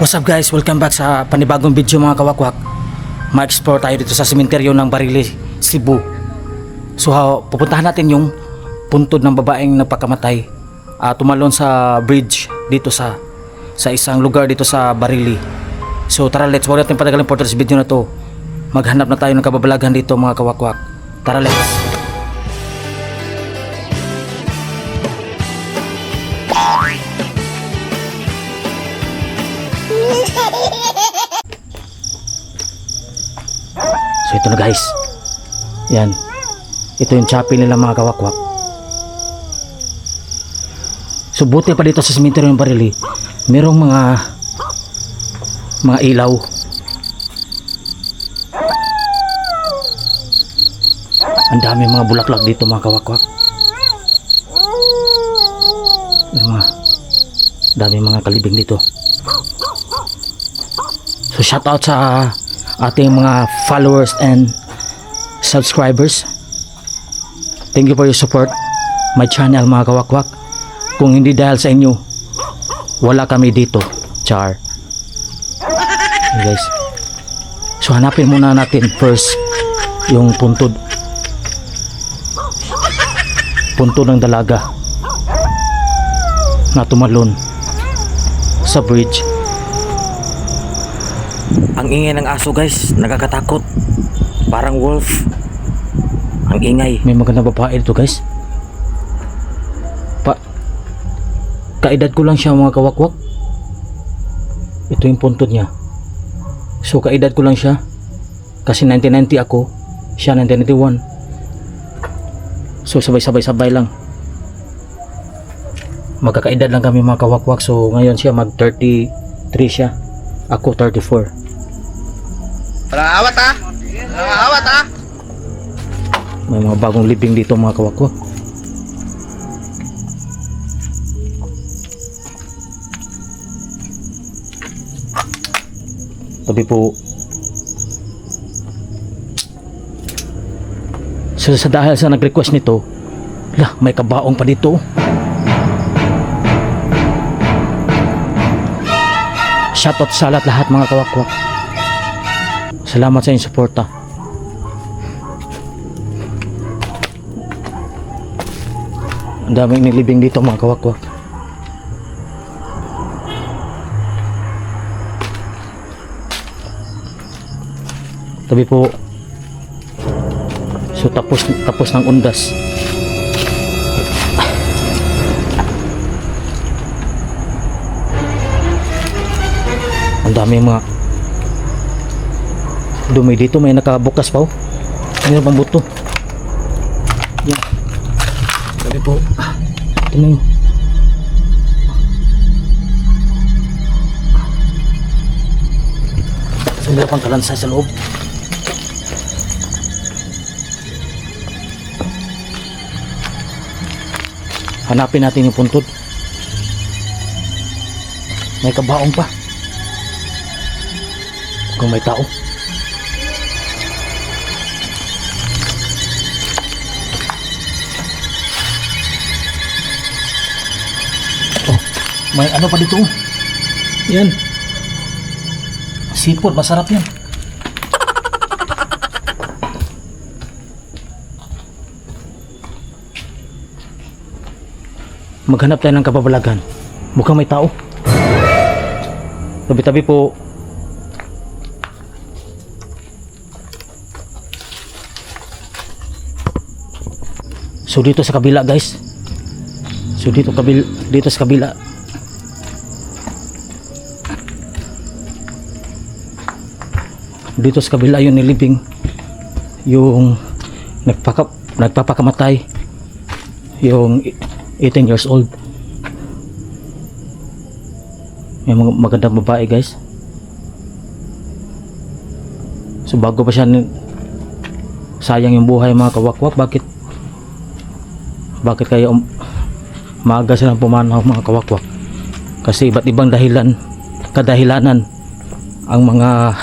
What's up guys? Welcome back sa panibagong video mga kawakwak. Ma-explore tayo dito sa sementeryo ng Barili, Cebu. So ha, pupuntahan natin yung puntod ng babaeng nagpakamatay. Ah, tumalon sa bridge dito sa sa isang lugar dito sa Barili. So tara let's, huwag natin patagalin for this video na to. Maghanap na tayo ng kababalagan dito mga kawakwak. Tara let's. Guys. Yan. Ito yung chapel nila mga kawakwak. So buti pa dito sa cemetery ng Barili, merong mga mga ilaw. Ang dami mga bulaklak dito mga kawakwak. Mga dami mga kalibing dito. So shout out sa ating mga followers and subscribers. Thank you for your support. My channel mga kawakwak. Kung hindi dahil sa inyo, wala kami dito. Char. Okay, guys. So hanapin muna natin first yung puntod. Puntod ng dalaga na tumalon sa bridge. Ang ingay ng aso guys, nakakatakot. Parang wolf. Ang ingay. May magandang babae dito guys. Pa Kaedad ko lang siya mga kawakwak. Ito yung puntod niya. So kaedad ko lang siya. Kasi 1990 ako, siya 1991. So sabay-sabay-sabay lang. Magkakaedad lang kami mga kawakwak. So ngayon siya mag 33 siya. Ako 34. Walang awat ha? Walang ha? May mga bagong libing dito mga kawakwak. Tabi po. So sa dahil sa nag-request nito, lah, may kabaong pa dito. Shoutout sa lahat mga kawakwak. Salamat sa inyong suporta. Ang daming nilibing dito mga kawakwak. Tabi po. So tapos tapos ng undas. Ang dami mga dumi dito may nakabukas pa oh. Ano bang buto? Yan. Sabi po, ito na yun. Meron pang kalansay sa loob. Hanapin natin yung puntod. May kabaong pa. Kung may tao. May ano pa dito? Yan. Sipot, masarap yan. Maghanap tayo ng kababalagan. Mukhang may tao. Tabi-tabi po. So dito sa kabila guys. So dito kabil dito sa kabila. Dito sa kabila yung nilibing yung nagpaka nagpapakamatay yung 18 years old. May mga magandang babae guys. So bago pa siya sayang yung buhay mga kawakwak bakit bakit kaya um, maaga silang pumanaw mga kawakwak kasi iba't ibang dahilan kadahilanan ang mga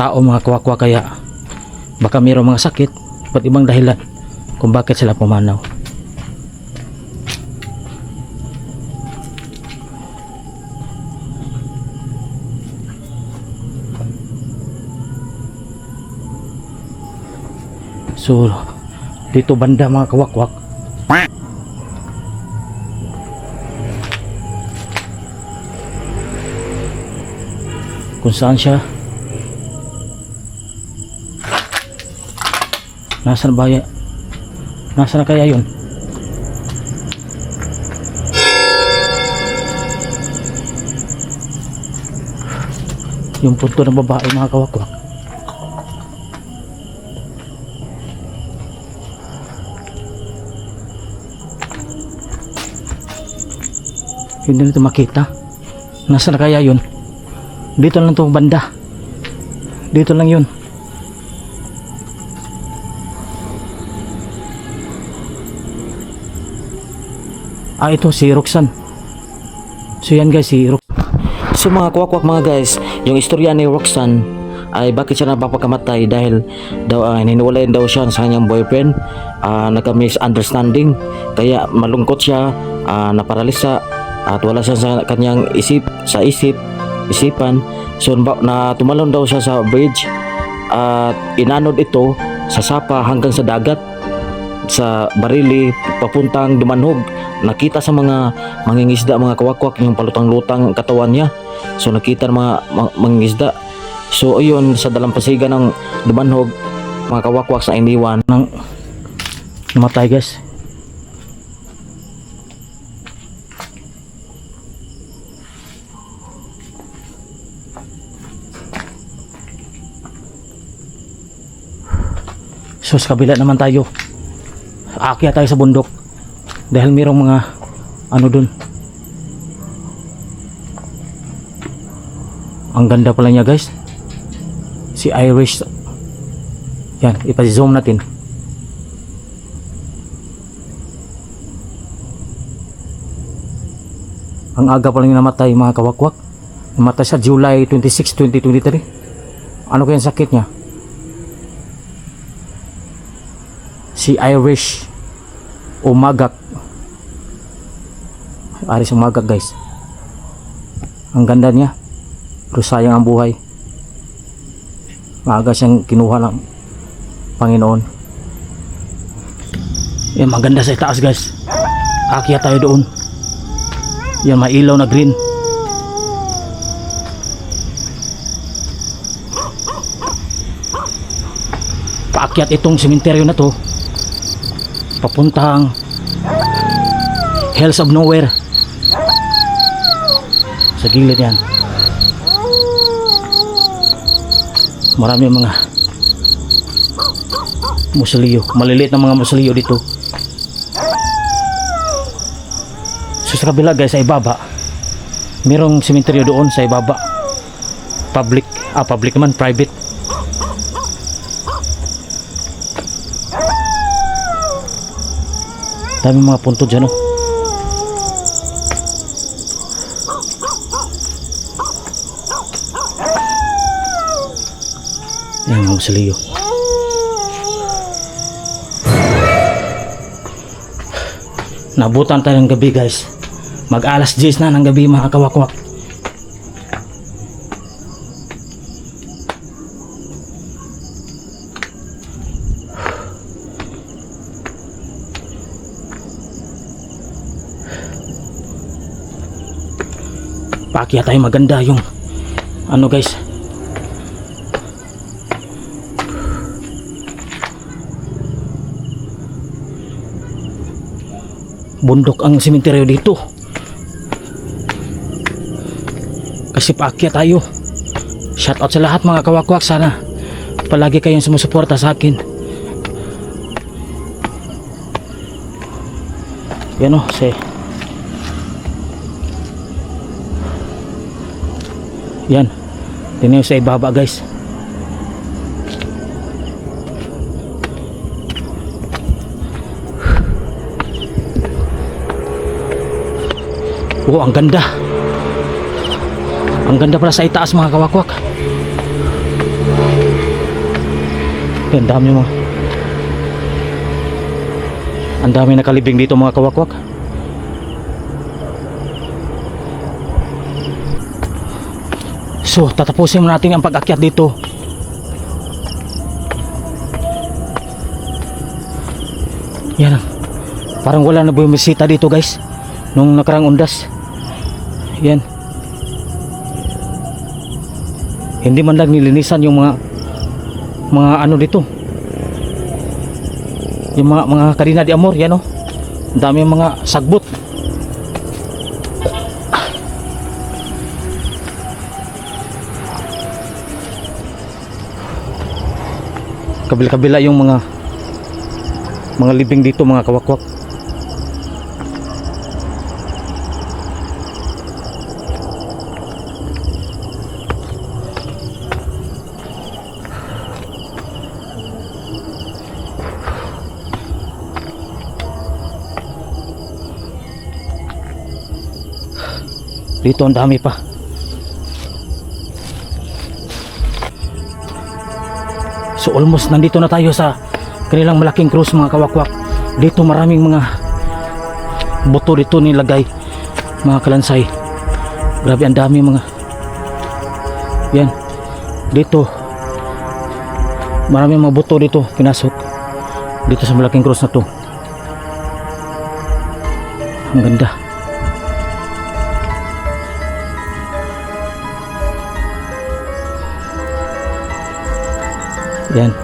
tao mga kwakwa kaya baka mayroong mga sakit at ibang dahilan kung bakit sila pumanaw. So dito banda mga kawakwak kung saan siya Nasaan ba ya? Nasaan na kaya yun? Yung punto ng babae mga kawakwak. Hindi nito makita. Nasaan na kaya yun? Dito lang to banda. Dito lang yun. Ah, ito si Roxanne. So yan guys, si Roxanne. So mga kwakwak mga guys, yung istorya ni Roxanne ay bakit siya napapakamatay dahil daw uh, hiniwalayan daw siya sa kanyang boyfriend uh, nagka-misunderstanding kaya malungkot siya uh, naparalisa at wala siya sa kanyang isip sa isip isipan so na tumalon daw siya sa bridge at inanod ito sa sapa hanggang sa dagat sa barili papuntang dumanhog nakita sa mga mangingisda mga kawakwak yung palutang-lutang ang katawan niya. So nakita ng mga ma- mangingisda. So ayun sa dalampasigan ng dumanhog mga kawakwak sa iniwan ng namatay guys. So sa kabila naman tayo. Aakyat tayo sa bundok. Dahil mayroong mga ano dun. Ang ganda pala niya guys. Si Irish. Yan, ipa-zoom natin. Ang aga pala niya namatay mga kawakwak. Namatay siya July 26, 2023. Ano kaya sakit niya? si Irish umagak. Irish umagak guys. Ang ganda niya. Pero sayang ang buhay. Maaga siyang kinuha ng Panginoon. Yan maganda sa itaas guys. Akyat tayo doon. Yan may ilaw na green. Paakyat itong sementeryo na to papuntang Hells of Nowhere. Sa gilid yan. Marami mga musuliyo. Maliliit na mga musuliyo dito. So sa kabila guys sa ibaba merong sementeryo doon sa ibaba. Public ah public naman private dami mga punto dyan oh. yan mga saliyo nabutan tayo ng gabi guys. Mag alas 10 na ng gabi mga kawakwak Paakyat tayo maganda yung ano guys. Bundok ang simenteryo dito. Kasi paakyat tayo. Shout out sa lahat mga kawakwak. Sana palagi kayong sumusuporta sa akin. Yan o si Yan. Tingnan sa ibaba guys. Oh, ang ganda. Ang ganda pala sa itaas mga kawakwak. Yan, dami mo. Ang dami nakalibing dito mga kawakwak. So, tatapusin mo natin ang pag-akyat dito. Yan. Parang wala na bumisita dito guys. Nung nakarang undas. Yan. Hindi man lang nilinisan yung mga mga ano dito. Yung mga mga karina di amor, yan oh. Ang dami mga sagbot. Kabila-kabila yung mga mga libing dito mga kawakwak. Dito ang dami pa. So almost nandito na tayo sa kanilang malaking cruise mga kawakwak. Dito maraming mga buto dito nilagay mga kalansay. Grabe ang dami mga yan. Dito. Maraming mga buto dito pinasok. Dito sa malaking cruise na to. Ang ganda Yan.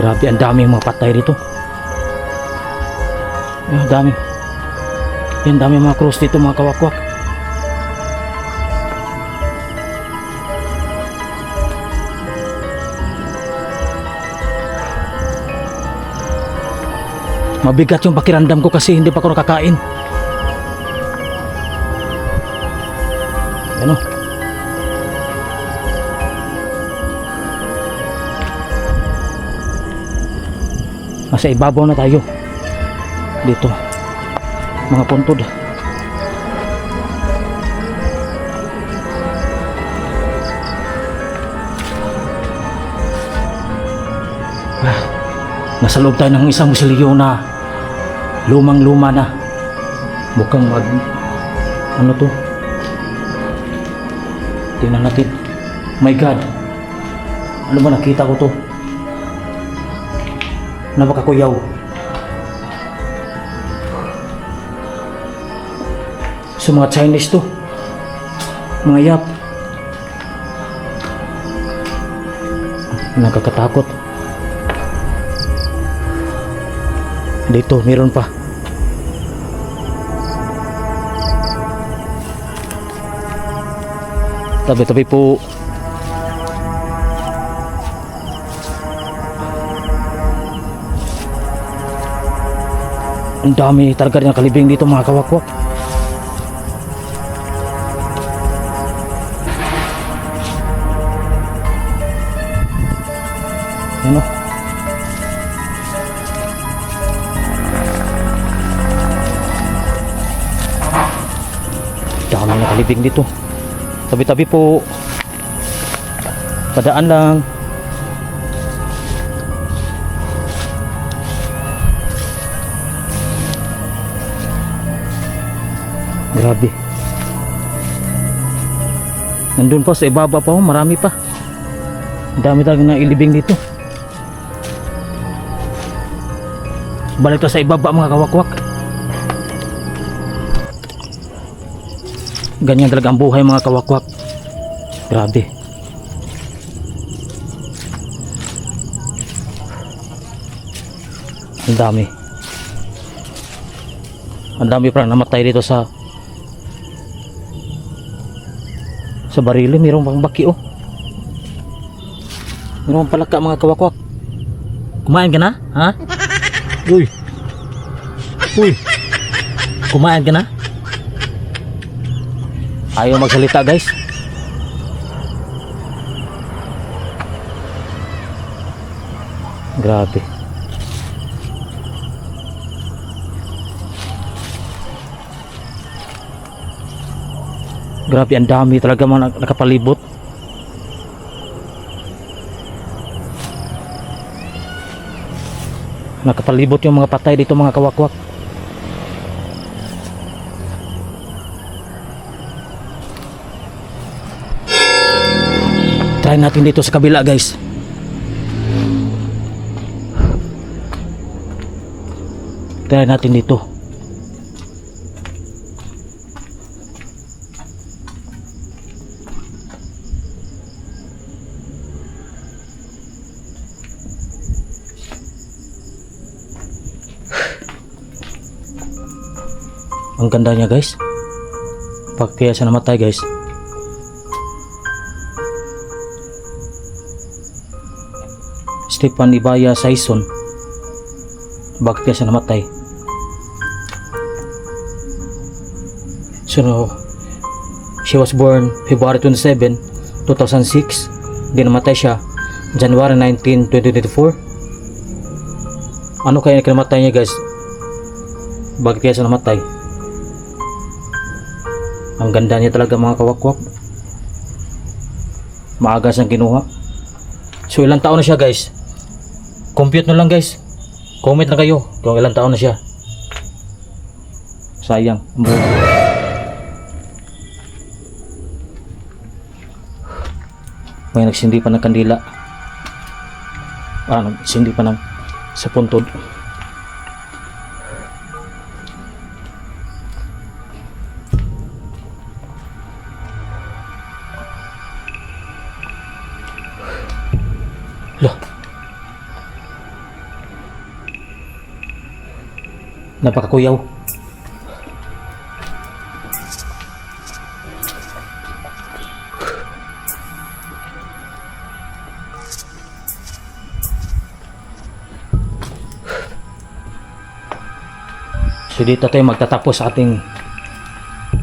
Grabe, ang dami mga patay dito. Ang dami. Yan, dami mga cross dito mga kawakwak. Mabigat yung pakiramdam ko kasi hindi pa ako nakakain. Ano? Nasa ibabaw na tayo. Dito. Mga puntod. Ah, nasa loob tayo ng isang musilyo na lumang luma na. Mukhang mag... Ano to? Tingnan natin. My God. Ano ba nakita ko to? Napakakuyaw. Sa mga Chinese to. Mga yap. Nakakatakot. Dito, meron pa. Tabi-tabi po. Ang dami talaga ng kalibing dito mga kawakwak. Ano? Dami ng kalibing dito. Tabi-tabi po. Padaan lang. Grabe. Nandun pa sa ibaba pa oh, marami pa. Dami talaga ng ilibing dito. Balik tayo sa ibaba mga kawakwak. Ganyan talaga ang buhay mga kawakwak. Grabe. Ang dami. Ang dami pa namatay dito sa sa barili. Mayroong pang baki oh. Mayroong palaka mga kawakwak. Kumain ka na? Ha? Uy. Uy. Kumain ka na? Ayaw magsalita guys. Grabe. Grabe ang dami talaga mga nak- nakapalibot. Nakapalibot yung mga patay dito mga kawakwak. Try natin dito sa kabila guys. Try natin dito. Ang ganda niya guys. Pag kaya siya namatay guys. Stefan Ibaya Saison. Bakit kaya siya namatay? So, she was born February 27, 2006. Di namatay siya January 19, 2024. Ano kaya kinamatay niya guys? Bakit kaya siya namatay? Ang ganda niya talaga mga kawakwak. Maaga siyang kinuha. So ilang taon na siya guys? Compute na lang guys. Comment na kayo kung ilang taon na siya. Sayang. May nagsindi pa ng kandila. Ah, nagsindi pa ng sa puntod. Napakakuyaw. So dito tayo magtatapos sa ating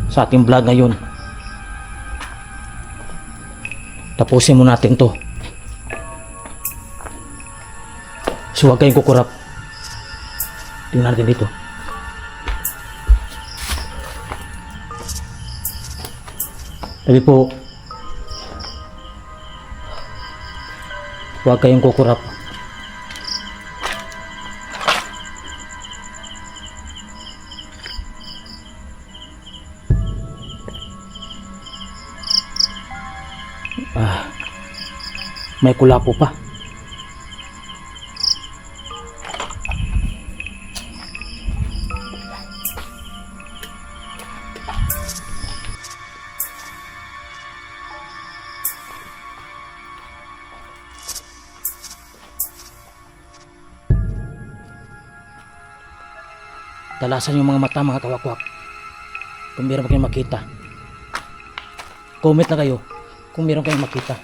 sa ating vlog ngayon. Tapusin mo natin to. So huwag kayong kukurap. Tingnan natin dito. Sabi po, huwag kayong kukurap. Ah, may kulapo pa. Talasan yung mga mata mga kawakwak. Kung meron kayong makita. Comment na kayo kung meron kayong makita.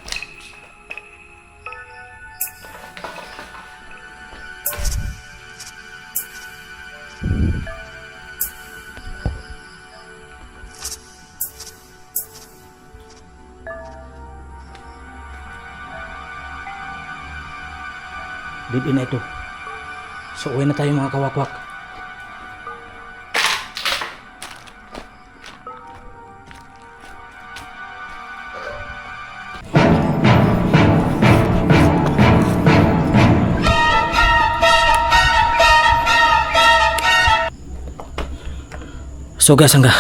Dead na ito. So uwi na tayo mga kawakwak. So guys, hanggang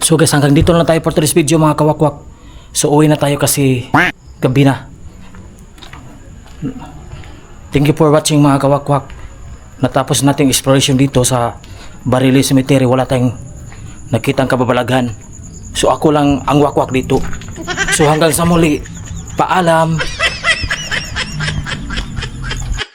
So dito na tayo for today's video mga kawakwak. So uwi na tayo kasi gabi na. Thank you for watching mga kawakwak. Natapos nating exploration dito sa Barili Cemetery. Wala tayong nakitang kababalaghan. So ako lang ang wakwak dito. So hanggang sa muli, paalam.